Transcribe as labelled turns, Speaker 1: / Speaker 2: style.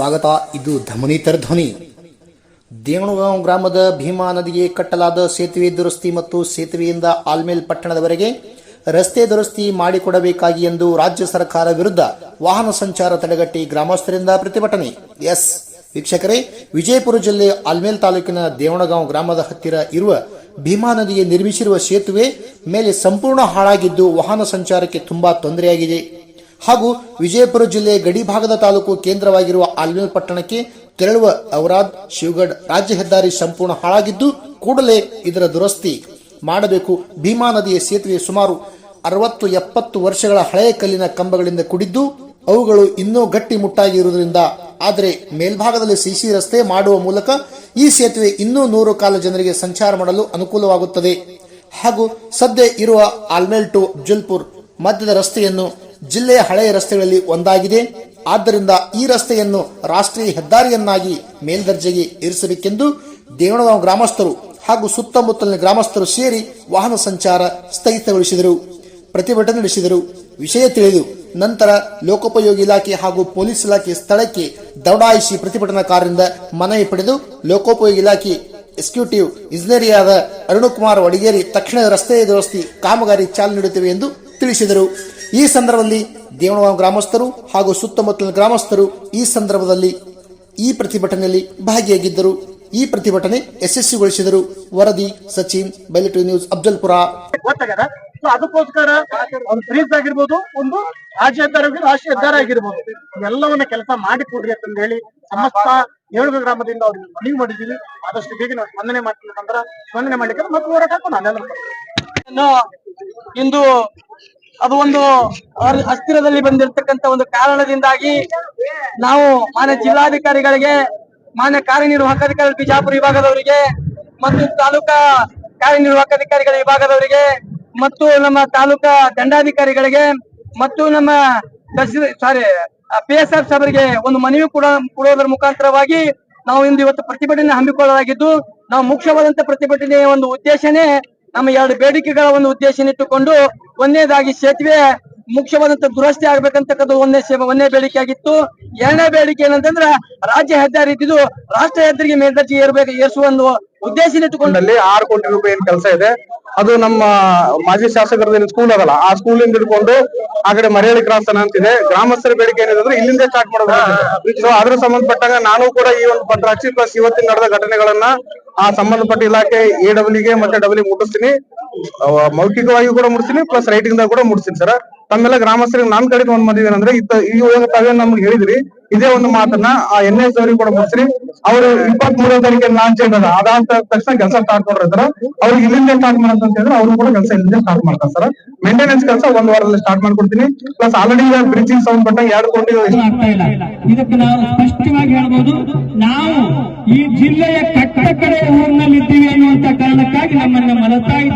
Speaker 1: ಸ್ವಾಗತ. ಇದು ಧಮನಿತರ ಧ್ವನಿ. ದೇವಣಗಾಂವ್ ಗ್ರಾಮದ ಭೀಮಾ ನದಿಗೆ ಕಟ್ಟಲಾದ ಸೇತುವೆ ದುರಸ್ತಿ ಮತ್ತು ಸೇತುವೆಯಿಂದ ಆಲ್ಮೇಲ್ ಪಟ್ಟಣದವರೆಗೆ ರಸ್ತೆ ದುರಸ್ತಿ ಮಾಡಿಕೊಡಬೇಕಾಗಿ ಎಂದು ರಾಜ್ಯ ಸರ್ಕಾರ ವಿರುದ್ಧ ವಾಹನ ಸಂಚಾರ ತಡೆಗಟ್ಟಿ ಗ್ರಾಮಸ್ಥರಿಂದ ಪ್ರತಿಭಟನೆ. ಎಸ್. ವೀಕ್ಷಕರೇ, ವಿಜಯಪುರ ಜಿಲ್ಲೆ ಆಲ್ಮೇಲ್ ತಾಲೂಕಿನ ದೇವಣಗಾಂವ್ ಗ್ರಾಮದ ಹತ್ತಿರ ಇರುವ ಭೀಮಾ ನದಿಗೆ ನಿರ್ಮಿಸಿರುವ ಸೇತುವೆ ಮೇಲೆ ಸಂಪೂರ್ಣ ಹಾಳಾಗಿದ್ದು ವಾಹನ ಸಂಚಾರಕ್ಕೆ ತುಂಬಾ ತೊಂದರೆಯಾಗಿದೆ. ಹಾಗೂ ವಿಜಯಪುರ ಜಿಲ್ಲೆಯ ಗಡಿ ಭಾಗದ ತಾಲೂಕು ಕೇಂದ್ರವಾಗಿರುವ ಆಲ್ಮೇಲ್ ಪಟ್ಟಣಕ್ಕೆ ತೆರಳುವ ಔರಾದ್ ಶಿವಗಢ ರಾಜ್ಯ ಹೆದ್ದಾರಿ ಸಂಪೂರ್ಣ ಹಾಳಾಗಿದ್ದು ಕೂಡಲೇ ಇದರ ದುರಸ್ತಿ ಮಾಡಬೇಕು. ಭೀಮಾ ನದಿಯ ಸೇತುವೆ ಸುಮಾರು ಅರವತ್ತು ಎಪ್ಪತ್ತು ವರ್ಷಗಳ ಹಳೆಯ ಕಲ್ಲಿನ ಕಂಬಗಳಿಂದ ಕುಡಿದ್ದು ಅವುಗಳು ಇನ್ನೂ ಗಟ್ಟಿ ಮುಟ್ಟಾಗಿರುವುದರಿಂದ ಆದರೆ ಮೇಲ್ಭಾಗದಲ್ಲಿ ಸಿಸಿ ರಸ್ತೆ ಮಾಡುವ ಮೂಲಕ ಈ ಸೇತುವೆ ಇನ್ನೂ ನೂರು ಕಾಲ ಜನರಿಗೆ ಸಂಚಾರ ಮಾಡಲು ಅನುಕೂಲವಾಗುತ್ತದೆ. ಹಾಗೂ ಸದ್ಯ ಇರುವ ಆಲ್ಮೇಲ್ ಟು ಜಲ್ಪುರ್ ಮಧ್ಯದ ರಸ್ತೆಯನ್ನು ಜಿಲ್ಲೆಯ ಹಳೆಯ ರಸ್ತೆಗಳಲ್ಲಿ ಒಂದಾಗಿದೆ. ಆದ್ದರಿಂದ ಈ ರಸ್ತೆಯನ್ನು ರಾಷ್ಟ್ರೀಯ ಹೆದ್ದಾರಿಯನ್ನಾಗಿ ಮೇಲ್ದರ್ಜೆಗೆ ಏರಿಸಬೇಕೆಂದು ದೇವಣಗಾಂವ್ ಗ್ರಾಮಸ್ಥರು ಹಾಗೂ ಸುತ್ತಮುತ್ತಲಿನ ಗ್ರಾಮಸ್ಥರು ಸೇರಿ ವಾಹನ ಸಂಚಾರ ಸ್ಥಗಿತಗೊಳಿಸಿದರು. ಪ್ರತಿಭಟನೆ ನಡೆಸಿದರು. ವಿಷಯ ತಿಳಿದು ನಂತರ ಲೋಕೋಪಯೋಗಿ ಇಲಾಖೆ ಹಾಗೂ ಪೊಲೀಸ್ ಇಲಾಖೆ ಸ್ಥಳಕ್ಕೆ ದೌಡಾಯಿಸಿ ಪ್ರತಿಭಟನಾಕಾರರಿಂದ ಮನವಿ ಪಡೆದು ಲೋಕೋಪಯೋಗಿ ಇಲಾಖೆ ಎಕ್ಸಿಕ್ಯೂಟಿವ್ ಇಂಜಿನಿಯರಿಯಾದ ಅರುಣಕುಮಾರ್ ವಡಿಗೇರಿ ತಕ್ಷಣ ರಸ್ತೆ ದುರಸ್ತಿ ಕಾಮಗಾರಿ ಚಾಲನೆ ನೀಡುತ್ತಿವೆ ಎಂದು ತಿಳಿಸಿದರು. ಈ ಸಂದರ್ಭದಲ್ಲಿ ದೇವನ ಗ್ರಾಮಸ್ಥರು ಹಾಗೂ ಸುತ್ತಮುತ್ತಲಿನ ಗ್ರಾಮಸ್ಥರು ಈ ಸಂದರ್ಭದಲ್ಲಿ ಈ ಪ್ರತಿಭಟನೆಯಲ್ಲಿ ಭಾಗಿಯಾಗಿದ್ದರು. ಈ ಪ್ರತಿಭಟನೆ ಯಶಸ್ವಿಗೊಳಿಸಿದರು. ವರದಿ ಸಚಿನ್ ಬೈಲಿಟು ನ್ಯೂಸ್ ಅಫ್ಜಲ್ಪುರ.
Speaker 2: ಸೊ ಅದಕ್ಕೋಸ್ಕರ ಒಂದು ಫ್ರೀಸ್ ಆಗಿರ್ಬೋದು ಒಂದು ರಾಜ್ಯ ಹೆದ್ದಾರಿ ಆಗಿರ್ಬೋದು, ರಾಷ್ಟ್ರೀಯ ಹೆದ್ದಾರಿ ಆಗಿರ್ಬೋದು. ಎಲ್ಲವನ್ನ ಕೆಲಸ ಮಾಡಿ ಕೊಡ್ರಿ ಅಂತ ಹೇಳಿ ಸಮಸ್ತ ಏಳು ಗ್ರಾಮದಿಂದ ಅವ್ರಿಗೆ ಮನವಿ ಮಾಡಿದೀವಿ. ಆದಷ್ಟು ಬೇಗ ನಾವು ಸ್ಪಂದನೆ ಮಾಡ್ತಿಲ್ಲ ಸ್ಪಂದನೆ ಮಾಡ್ಲಿಕ್ಕೆ ಮತ್ತೆ ಹೋರಾಟ ಹಾಕೋಣ
Speaker 3: ಇಂದು ಅದು ಒಂದು ಅಸ್ಥಿರದಲ್ಲಿ ಬಂದಿರತಕ್ಕಂತ ಒಂದು ಕಾರಣದಿಂದಾಗಿ ನಾವು ಮಾನ್ಯ ಜಿಲ್ಲಾಧಿಕಾರಿಗಳಿಗೆ, ಮಾನ್ಯ ಕಾರ್ಯನಿರ್ವಾಹಕಾಧಿಕಾರಿ ಬಿಜಾಪುರ ವಿಭಾಗದವರಿಗೆ ಮತ್ತು ತಾಲೂಕಾ ಕಾರ್ಯನಿರ್ವಾಹಕಾಧಿಕಾರಿಗಳ ವಿಭಾಗದವರಿಗೆ ಮತ್ತು ನಮ್ಮ ತಾಲೂಕಾ ದಂಡಾಧಿಕಾರಿಗಳಿಗೆ ಮತ್ತು ನಮ್ಮ ಸಾರಿ ಪಿ ಎಸ್ ಆರ್ ಸಾಹೇಬರಿಗೆ ಒಂದು ಮನವಿ ಕೂಡ ಕೊಡೋದರ ಮುಖಾಂತರವಾಗಿ ನಾವು ಇಂದು ಇವತ್ತು ಪ್ರತಿಭಟನೆ ಹಮ್ಮಿಕೊಳ್ಳಲಾಗಿದ್ದು, ನಾವು ಮುಖ್ಯವಾದಂತ ಪ್ರತಿಭಟನೆಯ ಒಂದು ಉದ್ದೇಶನೇ ನಮ್ಮ ಎರಡು ಬೇಡಿಕೆಗಳ ಒಂದು ಉದ್ದೇಶ ಇಟ್ಟುಕೊಂಡು ಒಂದನೇದಾಗಿ ಸೇತುವೆ ಮುಖ್ಯವಾದಂತ ದುರಸ್ತಿ ಆಗ್ಬೇಕಂತಕ್ಕದ್ದು ಒಂದೇ ಒಂದೇ ಬೇಡಿಕೆ ಆಗಿತ್ತು ಎರಡನೇ ಬೇಡಿಕೆ ಏನಂತಂದ್ರ ರಾಜ್ಯ ಹೆದ್ದಾರಿ ಇದ್ದಿದ್ದು ರಾಷ್ಟ್ರ ಹೆದ್ದಾರಿಗೆ ಮೇಲ್ದರ್ಜೆ ಏರ್ಬೇಕು ಏರಿಸುವ ಒಂದು ಉದ್ದೇಶ
Speaker 4: ಇಟ್ಟುಕೊಂಡಲ್ಲಿ ಆರು ಕೋಟಿ ರೂಪಾಯಿ ಏನ್ ಕೆಲಸ ಇದೆ. ಅದು ನಮ್ಮ ಮಾಜಿ ಶಾಸಕರದ ಸ್ಕೂಲ್ ಅದಲ್ಲ ಆ ಸ್ಕೂಲ್ ಇಂದ ಹಿಡ್ಕೊಂಡು ಆ ಕಡೆ ಮರಿಯಳಿ ಕ್ರಾಸ್ ಅಂತಿದೆ. ಗ್ರಾಮಸ್ಥರ ಬೇಡಿಕೆ ಏನಿದೆ ಅಂದ್ರೆ ಇಲ್ಲಿಂದ ಸ್ಟಾರ್ಟ್ ಮಾಡೋದು. ಸೊ ಅದ್ರ ಸಂಬಂಧಪಟ್ಟಂಗ ನಾನು ಕೂಡ ಈ ಒಂದು ಪತ್ರ ಹಚ್ಚಿ ಪ್ಲಸ್ ಇವತ್ತಿನ ನಡೆದ ಘಟನೆಗಳನ್ನ ಆ ಸಂಬಂಧಪಟ್ಟ ಇಲಾಖೆ ಎ ಡಬ್ಲ್ಯೂಗೆ ಮತ್ತೆ ಡಬ್ಲ್ಯೂ ಮುಟ್ಟಿಸ್ತೀನಿ. ಮೌಖಿಕವಾಗಿ ಕೂಡ ಮುಟ್ಟಿಸ್ತೀನಿ ಪ್ಲಸ್ ರೈಟಿಂಗ್ ದಾಗ ಕೂಡ ಮುಟ್ಟಿಸ್ತೀನಿ ಸರ್ ತಮ್ಮೆಲ್ಲ ಗ್ರಾಮಸ್ಥರಿಗೆ ನಾನ್ ಕಡೆ ಒಂದ್ ಮಂದಿ ಅಂದ್ರೆ ಈ ತಾವೇನ್ ನಮ್ಗೆ ಹೇಳಿದ್ರಿ, ಇದೇ ಒಂದು ಮಾತನ್ನ ಆ ಎನ್ ಎಸ್ ಅವರಿಗೆ ಕೂಡ ಮುಟ್ಟಿಸ್ರಿ ಅವರು ಇಪ್ಪತ್ತ್ ಮೂರನೇ ತಾರೀಕು ಲಾಂಚ್ ಅದ ಅದಾದ ತಕ್ಷಣ ಕೆಲಸ ಸ್ಟಾರ್ಟ್ ಮಾಡಿರ್ತಾರ ಅವ್ರಿಗೆ ಇಲ್ಲಿಂದ ಸ್ಟಾರ್ಟ್ ಮಾಡಂತ ಹೇಳಿದ್ರೆ ಅವ್ರು ಕೂಡ ಕೆಲಸ ಇಲ್ಲಿಂದ ಸ್ಟಾರ್ಟ್ ಮಾಡ್ತಾರೆ ಸರ್ ಮೇಂಟೆನೆನ್ಸ್ ಕೆಲಸ ಒಂದ್ ವಾರದಲ್ಲಿ ಸ್ಟಾರ್ಟ್ ಮಾಡ್ಕೊಡ್ತೀನಿ. ಪ್ಲಸ್ ಆಲ್ರೆಡಿ ಬ್ರಿಡ್ಜಿಂಗ್ ಸಂಬಂಧಪಟ್ಟ ಎರಡು ಕೋಟಿ
Speaker 5: ಇದಕ್ಕೆ ನಾವು ಸ್ಪಷ್ಟವಾಗಿ ಹೇಳ್ಬೋದು, ನಾವು ಈ ಜಿಲ್ಲೆಯ